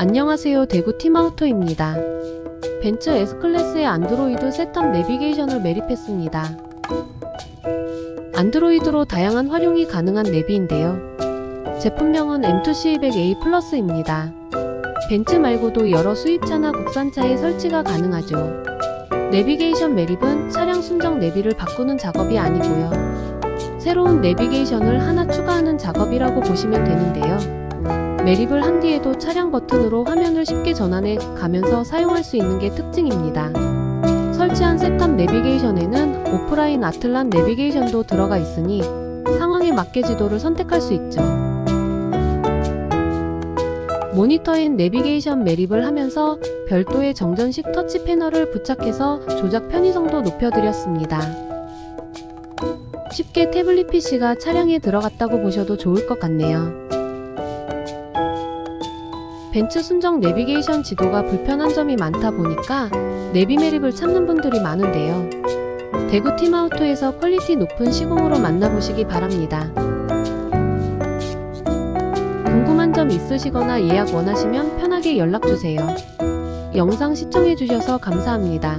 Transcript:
안녕하세요. 대구 팀아우토입니다. 벤츠 S클래스의 안드로이드 셋탑 내비게이션을 매립했습니다. 안드로이드로 다양한 활용이 가능한 내비인데요. 제품명은 M2C200A 플러스입니다. 벤츠 말고도 여러 수입차나 국산차에 설치가 가능하죠. 내비게이션 매립은 차량 순정 내비를 바꾸는 작업이 아니고요. 새로운 내비게이션을 하나 추가하는 작업이라고 보시면 되는데요. 매립을 한 뒤에도 차량 버튼으로 화면을 쉽게 전환해 가면서 사용할 수 있는 게 특징입니다. 설치한 셋탑 내비게이션에는 오프라인 아틀란 내비게이션도 들어가 있으니 상황에 맞게 지도를 선택할 수 있죠. 모니터엔 내비게이션 매립을 하면서 별도의 정전식 터치 패널을 부착해서 조작 편의성도 높여드렸습니다. 쉽게 태블릿 PC가 차량에 들어갔다고 보셔도 좋을 것 같네요. 벤츠 순정 내비게이션 지도가 불편한 점이 많다 보니까 내비 매립을 찾는 분들이 많은데요. 대구 티마우토에서 퀄리티 높은 시공으로 만나보시기 바랍니다. 궁금한 점 있으시거나 예약 원하시면 편하게 연락주세요. 영상 시청해주셔서 감사합니다.